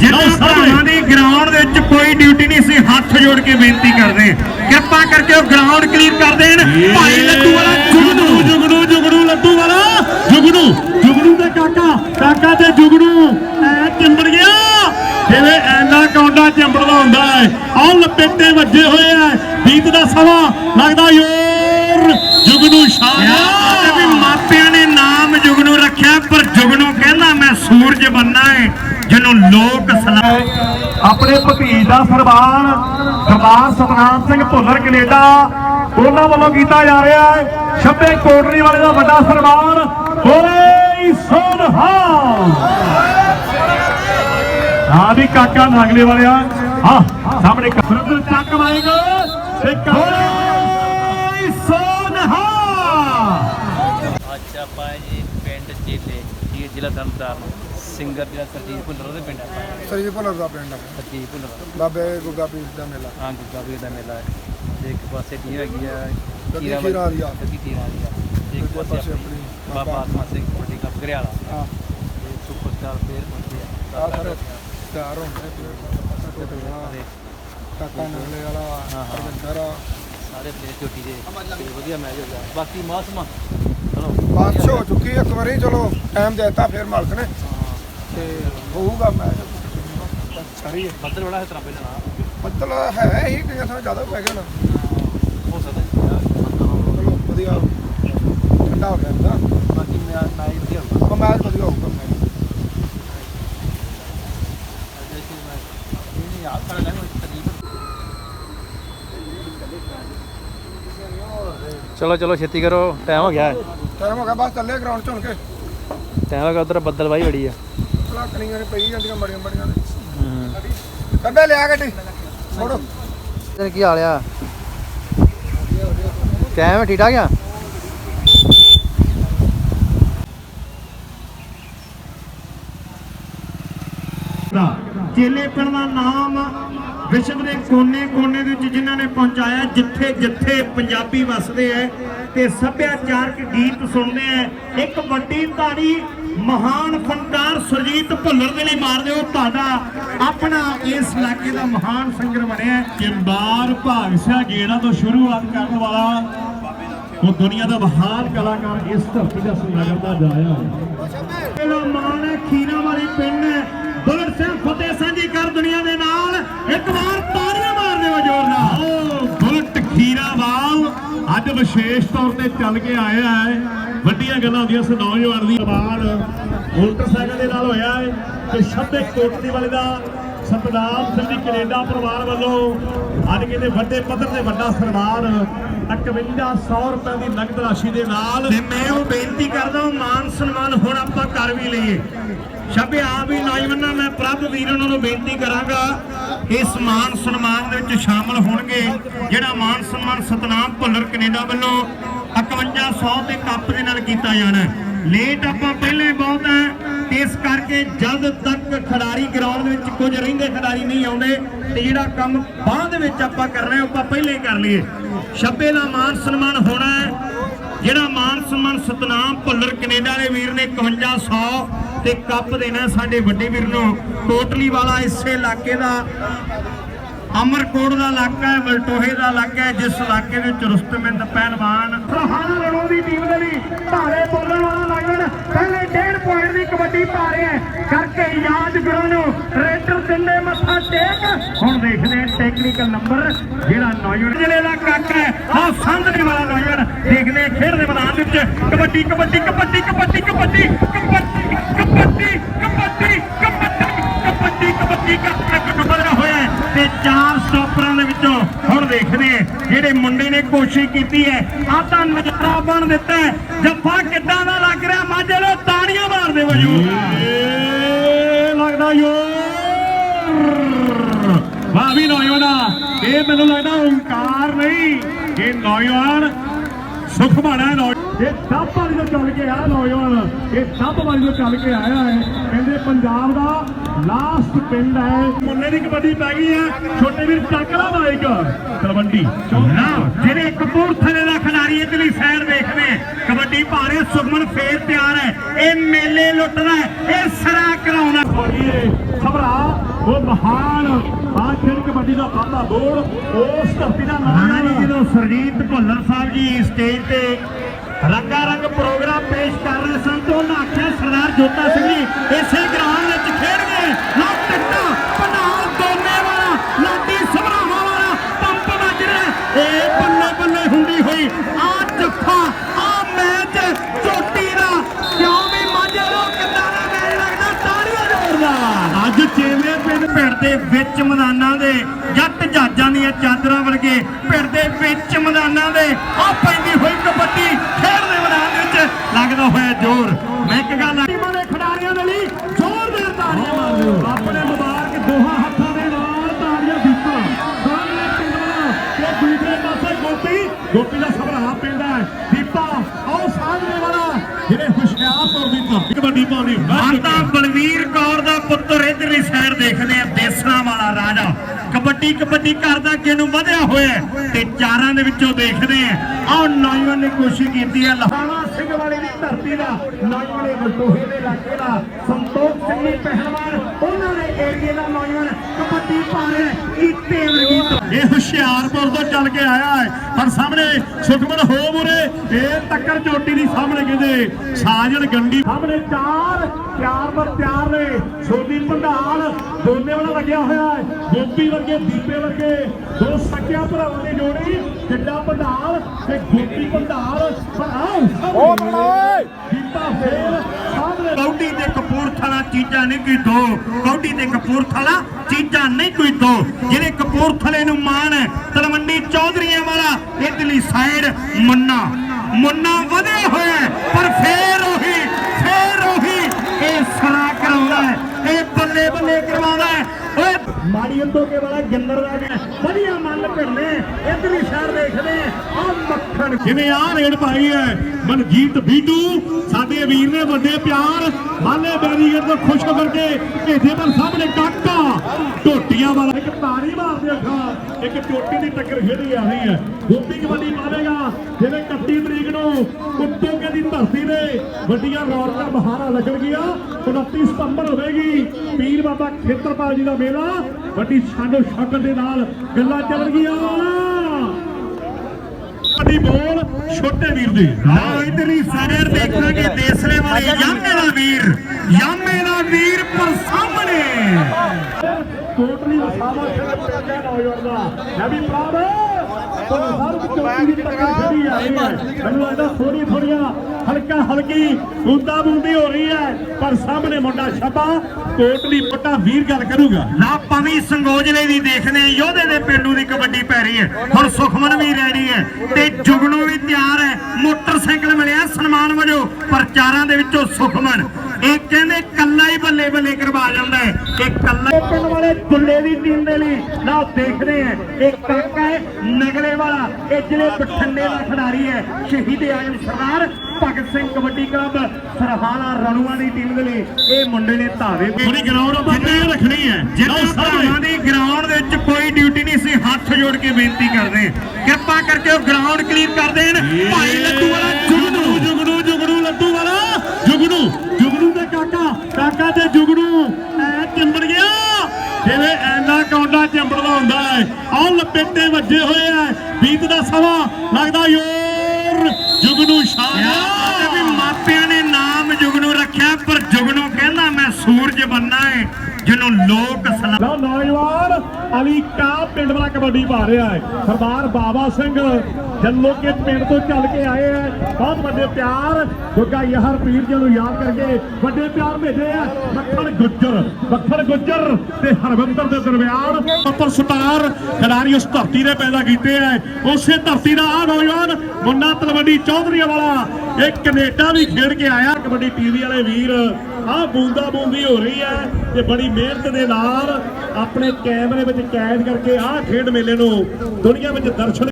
ਜਿਨ੍ਹਾਂ ਭਰਾਵਾਂ ਦੀ ਗਰਾਊਂਡ ਦੇ ਵਿੱਚ ਕੋਈ ਡਿਊਟੀ ਨਹੀਂ ਸੀ ਹੱਥ ਜੋੜ ਕੇ ਬੇਨਤੀ ਕਰਦੇ। ਕਿਰਪਾ ਕਰਕੇ ਉਹ ਗਰਾਊਂਡ ਕਲੀਅਰ ਕਰ ਦੇਣ। ਭਾਈ ਲੱਡੂ ਵਾਲਾ ਜੁਗਨੂ ਜੁਗੜੂ ਜੁਗੜੂ ਲੱਡੂ ਵਾਲਾ। ਜੁਗੜੂ ਜੁਗੜੂ ਦੇ ਕਾਕਾ ਕਾਕਾ ਤੇ ਜੁਗੜੂ ਐ ਚਿੰਬੜ ਗਿਆ। ਜਿਵੇਂ ਐਨਾ ਕੌਂਡਾ ਚਿੰਬੜਦਾ ਹੁੰਦਾ ਹੈ। ਆਹ ਲਪੇਟੇ ਵੱਜੇ ਹੋਏ ਐ ਬੀਤ ਦਾ ਸਮਾਂ ਲੱਗਦਾ ਯੋਰ ਜੁਗਨੂ ਸ਼ਾਹ। ਵੀ ਮਾਪਿਆਂ ਨੇ ਨਾਮ ਜੁਗਨੂ ਰੱਖਿਆ ਪਰ ਜੁਗਨੂ ਕਹਿੰਦਾ ਮੈਂ ਸੂਰਜ ਬੰਨਾ ਹੈ ਜਿਹਨੂੰ ਲੋਕ ਸਲਾਮ ਆਪਣੇ ਭਤੀਜ ਦਾ ਸਰਬਾਨ ਸਰਦਾਰ ਸਤਨਾਮ ਸਿੰਘ ਭੁੱਲਰ ਕੈਨੇਡਾ। ਉਹਨਾਂ ਵੱਲੋਂ ਕੀਤਾ ਜਾ ਰਿਹਾ ਹੈ। ਛੱਬੇ ਕੋਟਲੀ ਵਾਲੇ ਦਾ ਵੱਡਾ ਸਰਬਾਨ ਬੋਲੇ ਸੋਨਹਾ! ਹਾਂ ਵੀ ਕਾਕਾ ਨਾਗਲੇ ਵਾਲਿਆ। ਹਾਂ ਸਾਹਮਣੇ ਕਫਰਤ ਚੱਕ ਮਾਏਗਾ ਤੇ ਬੋਲੇ ਸੋਨਹਾ! ਆਪਾਂ ਜੀ ਪਿੰਡ ਚੇਲੇ ਜੀ ਜ਼ਿਲ੍ਹਾ ਤਰਨਤਾਰਨ ਸਿੰਗਰ ਜਿਹੜਾ ਸਰਜੀਤ ਭੁੱਲਰ ਦੇ ਪਿੰਡ ਆਪਾਂ ਸਰੀ ਭੁੱਲਰ ਦਾ ਪਿੰਡ ਆ। ਸਰਜੀਤ ਭੁੱਲਰ। ਬਾਬੇ ਗੁੱਗਾ ਪੀਰ ਦਾ ਮੇਲਾ। ਹਾਂ ਗੁੱਗਾ ਵੀਰ ਦਾ ਮੇਲਾ ਹੈ। ਤੇ ਇੱਕ ਪਾਸੇ ਟੀ ਹੈਗੀ ਆ ਗੱਗੀ ਖੀਰਾ ਖੀਰਾ ਵਾਲੀ ਆ। ਗੱਗੀ ਖੀਰਾ ਵਾਲੀ ਆ। ਤੇ ਇੱਕ ਦੂਜੇ ਪਾਸੇ ਆਪਣੀ ਬਾਬਾ ਆਤਮਾ ਸਿੰਘ ਕਬੱਡੀ ਕੱਪ ਘਰਿਆਲਾ। ਹਾਂ। ਤੇ ਸੁਪਰਸਟਾਰ ਪਲੇਅਰ ਪਹੁੰਚੇ ਆ। ਸਾਰੇ ਤਿਆਰ ਹੁੰਦੇ ਪਏ ਤੇ ਕਾਕਾ ਨਾਲੇ ਵਾਲਾ ਹਾਂ, ਹਾਂ। ਰਵਿੰਦਰ ਆ। ਸਾਰੇ ਪਲੇਅਰ ਚੋਟੀ ਦੇ। ਤੇ ਵਧੀਆ ਮੈਚ ਹੋ ਗਿਆ। ਬਾਕੀ ਮੌਸਮ। ਚਲੋ। ਬਾਰਿਸ਼ ਹੋ ਚੁੱਕੀ ਇੱਕ ਵਾਰੀ ਚਲੋ ਟਾਈਮ ਦੇ ਦਿੱਤਾ ਫਿਰ ਮਾਲਕ ਨੇ। ਤੇ ਹੋਊਗਾ ਮੈਚ ਸਾਰੀ ਬੱਦਲ ਬੜਾ ਹੈ ਤਰ੍ਹਾਂ ਪਹਿਲਾਂ ਬੱਦਲ ਹੈ ਹੀ ਕਿ ਥੋੜਾ ਜ਼ਿਆਦਾ ਪੈ ਗਿਆ ਨਾ। ਹੋ ਸਕਦਾ ਜੀ, ਚਲੋ ਵਧੀਆ ਠੰਡਾ ਹੋ ਗਿਆ ਨਾ। ਬਾਕੀ ਮੈਂ ਮੈਚ ਵਧੀਆ ਹੋਊਗਾ ਮੈਚ ਵਧੀਆ ਹੋਊਗਾ ਮੈਚ ਯਾਦ ਕਰ ਲੈ ਚਲੋ ਚਲੋ ਛੇਤੀ ਕਰੋ। ਟਾਈਮ ਹੋ ਗਿਆ। ਹੈ ਟਾਈਮ ਹੋ ਗਿਆ ਬਸ ਚੱਲੇ ਗਰਾਊਂਡ ਚ ਹੁਣ ਕੇ। ਟਾਈਮ ਹੋ ਗਿਆ ਉਧਰ ਬੱਦਲਵਾਈ ਬੜੀ ਆ। ਕਲਾਕਣੀਆਂ ਨੇ ਪਈ ਜਾਂਦੀਆਂ ਬੜੀਆਂ ਨੇ। ਕੱਢੇ ਲਿਆ ਗੱਡੀ ਮੋੜੋ। ਤੇਰੇ ਕੀ ਹਾਲ ਆ? ਟਾਈਮ ਠੀਕ ਠਾਕ ਆ? ਚੇਲੇ ਪਿੰਡ ਦਾ ਨਾਮ ਵਿਸ਼ਵ ਦੇ ਕੋਨੇ-ਕੋਨੇ ਦੇ ਵਿੱਚ ਜਿਨ੍ਹਾਂ ਨੇ ਪਹੁੰਚਾਇਆ ਜਿੱਥੇ ਜਿੱਥੇ ਪੰਜਾਬੀ ਵਸਦੇ ਐ ਤੇ ਸੱਭਿਆਚਾਰਕ ਗੀਤ ਸੁਣਦੇ ਐ ਇੱਕ ਵੱਡੀ ਤਾੜੀ ਮਹਾਨ ਫਨਕਾਰ ਸੁਰਜੀਤ ਭੁੱਲਰ ਦੇ ਲਈ ਮਾਰ ਦਿਓ। ਤੁਹਾਡਾ ਆਪਣਾ ਇਸ ਇਲਾਕੇ ਦਾ ਮਹਾਨ ਸਿੰਗਰ ਬਣਿਆ ਹੈ। ਭਾਗਸ਼ਾ ਗੇੜਾ ਤੋਂ ਸ਼ੁਰੂਆਤ ਕਰਨ ਵਾਲਾ। ਉਹ ਦੁਨੀਆ ਦਾ ਮਹਾਨ ਕਲਾਕਾਰ ਇਸ ਧਰਤੀ ਦਾ ਸੁਨਾਗਰ ਦਾ ਜਾਇਆ ਇਹਦਾ ਮਾਣ ਹੈ, ਖੀਰਾ ਵਾਲੀ ਪਿੰਡ ਹੈ। ਬੁਲਟ ਸਿੰਘ ਫਤਿਹ ਸਾਂਝੀ ਕਰ ਦੁਨੀਆ ਦੇ ਨਾਲ। ਇੱਕ ਵਾਰ ਤਾੜੀਆਂ ਮਾਰ ਦਿਓ ਜ਼ੋਰ ਨਾਲ। ਆਓ, ਬੁਲਟ ਖੀਰਾਵਾਲ ਅੱਜ ਵਿਸ਼ੇਸ਼ ਤੌਰ ਤੇ ਚੱਲ ਕੇ ਆਇਆ ਹੈ। ਵੱਡੀਆਂ ਗੱਲਾਂ ਹੁੰਦੀਆਂ ਸੀ ਨੌਜਵਾਨ ਦੀ। ਆਵਾਜ਼ ਮੋਟਰਸਾਈਕਲ ਦੇ ਨਾਲ ਹੋਇਆ ਹੈ ਤੇ ਛੱਬੇ ਕੋਟਲੀ ਵਾਲੇ ਦਾ ਸਤਨਾਮ ਸਿੰਘ ਕੈਨੇਡਾ ਪਰਿਵਾਰ ਵੱਲੋਂ ਅੱਜ ਕਹਿੰਦੇ ਵੱਡੇ ਪੱਧਰ ਤੇ ਵੱਡਾ ਸਨਮਾਨ 5100 ਰੁਪਏ ਦੀ ਨਗਦ ਰਾਸ਼ੀ ਦੇ ਨਾਲ ਤੇ ਮੈਂ ਉਹ ਬੇਨਤੀ ਕਰਦਾ ਹਾਂ ਮਾਨ ਸਨਮਾਨ ਹੁਣ ਆਪਾਂ ਕਰ ਵੀ ਲਈਏ। ਸ਼ਬੇ ਆ ਵੀ ਨੌਜਵਾਨਾਂ ਮੈਂ ਪ੍ਰਭ ਵੀਰ ਉਹਨਾਂ ਨੂੰ ਬੇਨਤੀ ਕਰਾਂਗਾ ਇਸ ਮਾਨ ਸਨਮਾਨ ਦੇ ਵਿੱਚ ਸ਼ਾਮਲ ਹੋਣਗੇ ਜਿਹੜਾ ਮਾਨ ਸਨਮਾਨ ਸਤਨਾਮ ਭੁੱਲਰ ਕੈਨੇਡਾ ਵੱਲੋਂ 5100 ਤੇ ਕੀਤਾ ਜਾਣਾ ਲੇਟ ਆਪਾਂ ਪਹਿਲੇ ਬਹੁਤ ਹੈ ਇਸ ਕਰਕੇ ਜਦ ਤੱਕ ਖਿਡਾਰੀ ਗਰਾਊਂਡ ਵਿੱਚ ਕੁਝ ਰਹਿੰਦੇ, ਖਿਡਾਰੀ ਨਹੀਂ ਆਉਂਦੇ, ਤੇ ਜਿਹੜਾ ਕੰਮ ਬਾਅਦ ਵਿੱਚ ਆਪਾਂ ਕਰਨਾ ਹੈ ਉਹ ਆਪਾਂ ਪਹਿਲੇ ਕਰ ਲਈਏ। ਸ਼ੱਬੇ ਦਾ ਮਾਨ ਸਨਮਾਨ ਹੋਣਾ ਹੈ। ਜਿਹੜਾ ਮਾਨ ਸਨਮਾਨ ਸਤਨਾਮ ਭੁੱਲਰ ਕੈਨੇਡਾ ਦੇ ਵੀਰ ਨੇ 5100 ਤੇ ਕੱਪ ਦੇਣਾ ਸਾਡੇ ਵੱਡੇ ਵੀਰ ਨੂੰ। ਕੋਟਲੀ ਵਾਲਾ ਇਸੇ ਇਲਾਕੇ ਦਾ, ਅਮਰਕੋਟ ਦਾ ਇਲਾਕਾ ਹੈ ਵਲਟੋਹੇ ਦਾ ਇਲਾਕਾ ਹੈ, ਜਿਸ ਇਲਾਕੇ ਦੇ ਵਿੱਚ ਰੁਸਤਮਿੰਦ ਪਹਿਲਵਾਨ ਰਹਾਨਾ ਰਣੋ ਦੀ ਟੀਮ ਦੇ ਲਈ ਭਾਰੇ ਬੋਲਣ ਵਾਲਾ ਲਾਗਣ ਪਹਿਲੇ 1.5 ਪੁਆਇੰਟ ਦੀ ਕਬੱਡੀ ਪਾ ਰਹੇ ਕਰਕੇ ਯਾਦ ਕਰੋ ਨੂੰ ਰੇਡਰ ਦਿੰਦੇ ਮੱਥਾ ਟੇਕ। ਹੁਣ ਦੇਖਦੇ ਹਾਂ ਟੈਕਨੀਕਲ ਨੰਬਰ ਜਿਹੜਾ ਨੌਜਵਾਨ ਜ਼ਿਲ੍ਹੇ ਦਾ ਕਾਕਾ ਹੈ ਆ ਸੰਧਨੇ ਵਾਲਾ ਨੌਜਵਾਨ ਦੇਖਦੇ ਹਾਂ ਖੇਡ ਦੇ ਮੈਦਾਨ ਵਿੱਚ। ਕਬੱਡੀ ਕਬੱਡੀ ਕਬੱਡੀ ਕਬੱਡੀ ਕਬੱਡੀ ਕਬੱਡੀ ਕਬੱਡੀ ਕਬੱਡੀ ਕਬੱਡੀ ਕਬੱਡੀ ਬਦਲਾ ਹੋਇਆ ਹੈ ਤੇ ਚਾਰ ਸਟਾਪਰਾਂ ਦੇ ਵਿੱਚੋਂ ਹੁਣ ਦੇਖਦੇ ਹਾਂ ਜਿਹੜੇ ਮੁੰਡੇ ਨੇ ਕੋਸ਼ਿਸ਼ ਕੀਤੀ ਹੈ। ਆਹ ਤਾਂ ਨਜ਼ਾਰਾ ਬਣ ਦਿੱਤਾ ਜੱਫਾ ਕਿੱਦਾਂ ਦਾ ਲੱਗ ਰਿਹਾ? ਮਾਝੇ ਲੋ ਤਾੜੀਆਂ ਮਾਰਦੇ ਵਜੂ ਇਹ ਲੱਗਦਾ ਯੋਰ ਵਾਹ ਵੀ ਨੌਜਵਾਨਾ ਇਹ ਮੈਨੂੰ ਲੱਗਦਾ ਓੰਕਾਰ ਨਹੀਂ। ਇਹ ਨੌਜਵਾਨ ਸੁਖ ਬਣਾ ਹੈ, ਨੌ- ਇਹ ਸਭ ਵਾਲੀ ਤੋਂ ਚੱਲ ਕੇ ਆਇਆ ਨੌਜਵਾਨ। ਇਹ ਸਭ ਵਾਲੀ ਤੋਂ ਚੱਲ ਕੇ ਆਇਆ ਹੈ। ਕਹਿੰਦੇ ਪੰਜਾਬ ਦਾ ਲਾਸਟ ਪਿੰਡ ਹੈ। ਮੁੰਨੇ ਦੀ ਕਬੱਡੀ ਪੈ ਗਈ ਹੈ। ਛੋਟੇ ਵੀਰ ਚੱਕਲਾ ਮਾਈਕ ਤਲਵੰਡੀ ਨਾ ਜਿਹੜੇ ਕਪੂਰਥਲੇ ਦਾ ਖਿਡਾਰੀ ਇਧਰਲੀ ਸਾਈਡ ਦੇਖਦੇ ਕਬੱਡੀ ਭਾਰੇ ਸੁਖਮਨ ਫੇਰ ਤਿਆਰ ਹੈ। ਇਹ ਮੇਲੇ ਲੁੱਟਦਾ ਹੈ, ਇਹ ਸਰਾ ਕਰਾਉਂਦਾ ਖਬਰਾਂ ਉਹ ਮਹਾਨ ਆ ਕਬੱਡੀ ਦਾ ਬਾਬਾ ਬੋੜ ਉਸ ਧਰਤੀ ਦਾ ਨਾਮ ਹਾਂ ਜਦੋਂ ਸਰਜੀਤ ਭੁੱਲਰ ਸਾਹਿਬ ਜੀ ਸਟੇਜ ਤੇ ਰੰਗਾ ਰੰਗ ਪ੍ਰੋਗਰਾਮ ਪੇਸ਼ ਕਰ ਰਹੇ ਸਨ ਤਾਂ ਉਹਨਾਂ ਆਖਿਆ, ਸਰਦਾਰ ਜੋਤਾ ਸਿੰਘ ਜੀ, ਇਸੇ ਗਰਾਊਂਡ ਵਿੱਚ ਖੇਡਣਗੇ ਨਾ ਟੱਟਾ ਪਨਾਲ ਦੋਨੇ ਵਾਲਾ, ਲਾਡੀ ਸਭਰਾਵਾਂ ਵਾਲਾ, ਪੰਪ ਵੱਜ ਰਿਹਾ ਇਹ ਬੱਲੇ ਬੱਲੇ ਹੁੰਦੀ ਹੋਈ, ਆ ਜੱਫਾ, ਆ ਮੈਚ, ਚੋਟੀ ਦਾ। ਕਿਉਂ ਵੀ ਮਾਝੇ ਨੂੰ ਕਿੱਦਾਂ ਦਾ ਮੈਚ ਲੱਗਦਾ? ਤਾੜੀਆਂ ਜ਼ੋਰਦਾਰ। ਅੱਜ ਚੇਲੇ ਪਿੰਡ ਪਿੰਡ ਦੇ ਵਿੱਚ ਮੈਦਾਨਾਂ ਦੇ ਜੱਟ ਜਹਾਜ਼ਾਂ ਦੀਆਂ ਚਾਦਰਾਂ ਵਰਗੇ ਪਿੰਡ ਦੇ ਵਿੱਚ ਮੈਦਾਨਾਂ ਦੇ ਆ ਪੈਂਦੀ ਹੋਈ ਕਬੱਡੀ ਲੱਗਦਾ ਹੋਇਆ ਜ਼ੋਰ। ਮੈਂ ਇੱਕ ਗੱਲ ਟੀਮਾਂ ਦੇ ਖਿਡਾਰੀਆਂ ਦੇ ਲਈ ਜ਼ੋਰਦਾਰ ਤਾੜੀਆਂ ਮਾਰ ਦਿਓ ਆਪਣੇ ਮੁਬਾਰਕ ਦੋਹਾਂ ਹੱਥਾਂ ਦੇ ਨਾਲ ਤਾੜੀਆਂ ਦਿੱਤਾ ਸਾਹਮਣੇ ਪਿੰਡ ਵਾਲਾ ਤੇ ਦੂਸਰੇ ਪਾਸੇ ਗੋਪੀ। ਗੋਪੀ ਦਾ ਸਭਰਾ ਪਿੰਡ ਹੈ। ਦੀਪਾ, ਆਓ ਸਾਹਮਣੇ ਵਾਲਾ, ਜਿਹੜੇ ਹੁਸ਼ਿਆਰਪੁਰ ਦੀ ਧਰਤੀ ਕਬੱਡੀ ਪਾਉਣੀ। ਮਾਤਾ ਬਲਵੀਰ ਕੌਰ ਦਾ ਪੁੱਤਰ ਇਧਰਲੀ ਸਾਈਡ ਦੇਖਦੇ ਆ ਦੇਸਣਾ ਵਾਲਾ ਰਾਜਾ। ਕਬੱਡੀ ਕਬੱਡੀ ਕਰਦਾ ਕਿ ਨੂੰ ਵਧਿਆ ਹੋਇਆ ਤੇ ਚਾਰਾਂ ਦੇ ਵਿੱਚੋਂ ਦੇਖਦੇ ਕੋਸ਼ਿਸ਼ ਕੀਤੀ ਹੈ ਲਹਾਵਾ ਸਿੰਘ ਵਾਲੇ ਦੀ ਧਰਤੀ ਦਾ ਨੌਜਵਾਨੇ ਬਲਟੋਹੇ ਦੇ ਇਲਾਕੇ ਦਾ ਸੰਤੋਖ ਸਿੰਘ ਜੀ ਪਹਿਲਵਾਨ, ਉਹਨਾਂ ਦੇ ਏਰੀਏ ਦਾ ਨੌਜਵਾਨ ਕਬੱਡੀ ਪਾ ਰਿਹਾ ਹੈ। ਇੱਥੇ ਇਹ ਹੁਸ਼ਿਆਰਪੁਰ ਤੋਂ ਚੱਲ ਕੇ ਆਇਆ ਹੈ। ਪਰ ਸਾਹਮਣੇ ਸੁਖਮਨ ਹੋ ਮੁਰੇ ਇਹ ਟੱਕਰ ਚੋਟੀ ਦੀ ਸਾਹਮਣੇ ਕਹਿੰਦੇ ਸਾਜਣ ਗੰਡੀ। ਸਾਹਮਣੇ ਚਾਰ ਚਾਰ ਪਰ ਤਿਆਰ ਨੇ। ਛੋਟੀ ਭੰਡਾਲ ਦੋਨੇ ਵਾਲਾ ਲੱਗਿਆ ਹੋਇਆ ਹੈ। ਗੋਪੀ ਵਰਗੇ ਦੀਪੇ ਵਰਗੇ। ਦੋ ਸਕਿਆ ਭਰਾਵਾਂ ਦੀ ਜੋੜੀ ਜਿੱਡਾ ਭੰਡਾਲ ਤੇ ਗੋਪੀ ਭੰਡਾਲ। ਪਰ ਆਓ ਉਹ ਬਣਾ ਦੀਪਾ ਫੇਰ ਸਾਹਮਣੇ ਕੌਡੀ ਤੇ ਕਪੂਰਥਲਾ ਚੀਜ਼ਾਂ ਨਹੀਂ ਕੋਈ ਦੋ। ਕੌਡੀ ਤੇ ਕਪੂਰਥਲਾ ਚੀਜ਼ਾਂ ਨਹੀਂ ਕੋਈ ਦੋ। ਜਿਹੜੇ ਕਪੂਰਥਲੇ ਨੂੰ ਮਾਣ ਹੈ, ਤਲਵੰਡੀ ਚੌਧਰੀਆਂ ਵਾਲਾ ਇਧਰਲੀ ਸਾਈਡ ਮੁੰਨਾ। ਮੁੰਨਾ ਵਧਿਆ ਹੋਇਆ ਪਰ ਫੇਰ ਉਹੀ ਫੇਰ ਉਹੀ ਇਹ ਸਣਾ ਕਰਾਉਂਦਾ ਹੈ, ਇਹ ਬੱਲੇ ਬੱਲੇ ਕਰਵਾਉਂਦਾ ਹੈ। ਓਏ, ਮਾੜੀ ਅੰਦੋਕੇ ਵਾਲਾ ਗਿੰਦਰ ਦਾ ਵਧੀਆ ਮੱਲ ਭਿੜਨੇ ਇਧਰਲੀ ਸਾਈਡ ਦੇਖਦੇ ਆ ਮੱਖਣ ਜਿਵੇਂ ਆਹ ਰੇਡ ਪਾਈ ਹੈ? ਮਨਜੀਤ ਬੀਟੂ, ਸਾਡੇ ਵੀਰ ਨੇ ਵੱਡੇ ਪਿਆਰ, ਮਾਲੇ ਬੈਰੀਅਰ ਤੋਂ ਖੁਸ਼ ਹੋ ਕਰਕੇ ਭੇਜੇ ਪਰ ਸਾਹਮਣੇ ਕਾਕਾ। ਢੋਟੀਆਂ ਵਾਲਾ ਇੱਕ ਤਾਰੀ ਮਾਰਦੇ ਅੱਖਾਂ ਇੱਕ ਚੋਟੀ ਦੀ ਟੱਕਰ ਖੇਡੀ ਆ ਰਹੀ ਹੈ। ਗੋਪੀ ਕਬੱਡੀ ਪਾਵੇਗਾ, ਜਿਵੇਂ 31 ਤਰੀਕ ਨੂੰ ਕੁੱਤੋਕੇ ਦੀ ਧਰਤੀ ਦੇ ਵੱਡੀਆਂ ਰੌਣਕਾਂ ਬਹਾਰਾਂ ਲੱਗਣਗੀਆਂ। 29 ਸਤੰਬਰ ਹੋਵੇਗੀ, ਪੀਰ ਬਾਬਾ ਖੇਤਰਪਾਲ ਜੀ ਦਾ ਮੇਲਾ। ਵੱਡੀ ਛਾਂਡੋ ਸ਼ੌਕਤ ਦੇ ਨਾਲ ਗੱਲਾਂ ਚੱਲਣਗੀਆਂ ਵੱਡੀ ਬੋਲ ਛੋਟੇ ਵੀਰ ਦੀ। ਹਾਂ ਇਧਰਲੀ ਸਾਈਡ ਦੇਖਾਂਗੇ ਦੇਸਲੇ ਵਾਲੇ ਯਾਮੇ ਦਾ ਵੀਰ ਯਾਮੇ ਦਾ ਵੀਰ ਪਰ ਸਾਹਮਣੇ। ਟੋਟਲੀ ਵਸਾਵਾ ਚੱਲਿਆ ਨੌਜਵਾਨ ਦਾ। ਮੈਂ ਵੀ ਪ੍ਰਾਪ ਤੋਂ ਹਰ ਚੌਕੀ ਦੀ ਟੱਕਰ ਖੜੀ ਆ ਰਹੀ ਹੈ। ਮੈਨੂੰ ਲੱਗਦਾ ਥੋੜੀ ਥੋੜੀਆਂ ਹਲਕਾ ਹਲਕੀ ਬੂੰਦਾ ਬੂੰਦੀ ਹੋ ਰਹੀ ਹੈ, ਪਰ ਸਾਹਮਣੇ ਮੁੰਡਾ ਛੱਪਾ, ਕੋਟਲੀ ਪੱਟਾ ਵੀਰ ਗੱਲ ਕਰੂਗਾ। ਨਾ ਪਵੀ ਸੰਗੋਜਲੇ ਦੀ ਦੇਖਦੇ ਆ, ਯੋਧੇ ਦੇ ਪਿੰਡੂ ਦੀ ਕਬੱਡੀ ਪੈ ਰਹੀ ਹੈ। ਹੁਣ ਸੁਖਮਨ ਵੀ ਰੈਡੀ ਹੈ ਤੇ ਜੁਗਨੂ ਵੀ ਤਿਆਰ ਹੈ। ਮੋਟਰਸਾਈਕਲ ਮਿਲਿਆ ਸਨਮਾਨ ਵਜੋਂ, ਪਰ ਚਾਰਾਂ ਦੇ ਵਿੱਚੋਂ ਸੁਖਮਨ ਇਹ ਕਹਿੰਦੇ ਕੱਲਾ ਹੀ ਬੱਲੇ ਬੱਲੇ ਕਰਵਾ ਜਾਂਦਾ ਹੈ। ਇਹ ਕੱਲਾ ਪਿੰਡ ਵਾਲੇ ਦੁੱਲੇ ਦੀ ਟੀਮ ਦੇ ਲਈ ਨਾ ਦੇਖਦੇ ਆ ਇਹ ਕਾਕਾ ਹੈ ਨਗਲੇ ਵਾਲਾ ਇਹ ਜ਼ਿਲ੍ਹੇ ਬਠਿੰਡੇ ਦਾ ਖਿਡਾਰੀ ਹੈ ਸ਼ਹੀਦ ਆਜਮ ਸਰਦਾਰ ਭਗਤ ਸਿੰਘ ਕਬੱਡੀ ਕਲੱਬ ਸਰਹਾਲਾ ਰਣੂਆ ਦੀ ਟੀਮ ਦੇ ਲਈ ਇਹ ਮੁੰਡੇ ਨੇ ਧਾਵੇ ਥੋੜੀ ਗਰਾਊਂਡ ਕਲੀਅਰ ਰੱਖਣੀ ਹੈ। ਸਾਹਮਣੇ। ਭਰਾਵਾਂ ਦੀ ਗਰਾਊਂਡ ਦੇ ਵਿੱਚ ਕੋਈ ਡਿਊਟੀ ਨਹੀਂ ਸੀ ਹੱਥ ਜੋੜ ਕੇ ਬੇਨਤੀ ਕਰਦੇ ਹਾਂ। ਕਿਰਪਾ ਕਰਕੇ ਉਹ ਗਰਾਊਂਡ ਕਲੀਅਰ ਕਰ ਦੇਣ। ਭਾਈ ਲੱਡੂ ਵਾਲਾ ਜੁਗਨੂ। ਜੁਗਨੂ ਜੁਗਨੂ ਲੱਡੂ ਵਾਲਾ। ਜੁਗਨੂ। ਕਾਕਾ ਤੇ ਜੁਗਨੂ ਐ ਚਿੰਬੜ ਗਿਆ। ਜਿਵੇਂ ਐਨਾ ਕੌਂਡਾ ਚਿੰਬੜਦਾ ਹੁੰਦਾ ਹੈ। ਆਹ ਲਪੇਟੇ ਵੱਜੇ ਹੋਏ ਐ ਬੀਤ ਦਾ ਸਮਾਂ ਲੱਗਦਾ ਯੋਰ ਜੁਗਨੂ ਸ਼ਾਹ ਯਾਰ ਵੀ ਮਾਪਿਆਂ ਨੇ ਨਾਮ ਜੁਗਨੂ ਰੱਖਿਆ ਪਰ ਜੁਗਨੂ ਕਹਿੰਦਾ ਮੈਂ ਸੂਰਜ ਬੰਨਾ ਹੈ ਜਿਹਨੂੰ ਲੋਕ ਸਲਾਮ ਨੌਜਵਾਨ, ਅਲੀ ਕਾ ਪਿੰਡ ਵਾਲਾ ਕਬੱਡੀ ਪਾ ਰਿਹਾ ਹੈ। ਸਰਦਾਰ ਬਾਬਾ ਸਿੰਘ ਜੱਲੋ ਕੇ ਪਿੰਡ ਤੋਂ ਚੱਲ ਕੇ ਆਏ ਹੈ। ਬਹੁਤ ਵੱਡੇ ਪਿਆਰ ਗੁੱਗਾ ਯਹਰ ਪੀਰ ਜੀ ਨੂੰ ਯਾਦ ਕਰਕੇ ਵੱਡੇ ਪਿਆਰ ਭੇਜੇ ਆ ਮੱਖਣ ਗੁੱਜਰ ਮੱਖਣ ਗੁੱਜਰ ਤੇ ਹਰਵਿੰਦਰ ਦੇ ਦਰਮਿਆਨ ਪੱਤਰ ਸੁਤਾਰ ਖਿਡਾਰੀ ਉਸ ਧਰਤੀ ਦੇ ਪੈਦਾ ਕੀਤੇ ਆ ਉਸੇ ਧਰਤੀ ਦਾ ਆ ਨੌਜਵਾਨ ਮੁੰਨਾ ਤਲਵੰਡੀ ਚੌਧਰੀ ਵਾਲਾ। ਇਹ ਕੈਨੇਡਾ ਵੀ ਖੇਡ ਕੇ ਆਇਆ। ਕਬੱਡੀ ਟੀਵੀ ਵਾਲੇ ਵੀਰ ਆਹ ਬੂੰਦਾ ਬੂੰਦੀ ਹੋ ਰਹੀ ਹੈ ਤੇ ਬੜੀ ਮਿਹਨਤ ਦੇ ਨਾਲ ਆਪਣੇ ਕੈਮਰੇ ਵਿੱਚ ਕੈਦ ਕਰਕੇ ਆਹ ਖੇਡ ਮੇਲੇ ਨੂੰ ਦੁਨੀਆ ਵਿੱਚ ਦਰਸ਼ਨ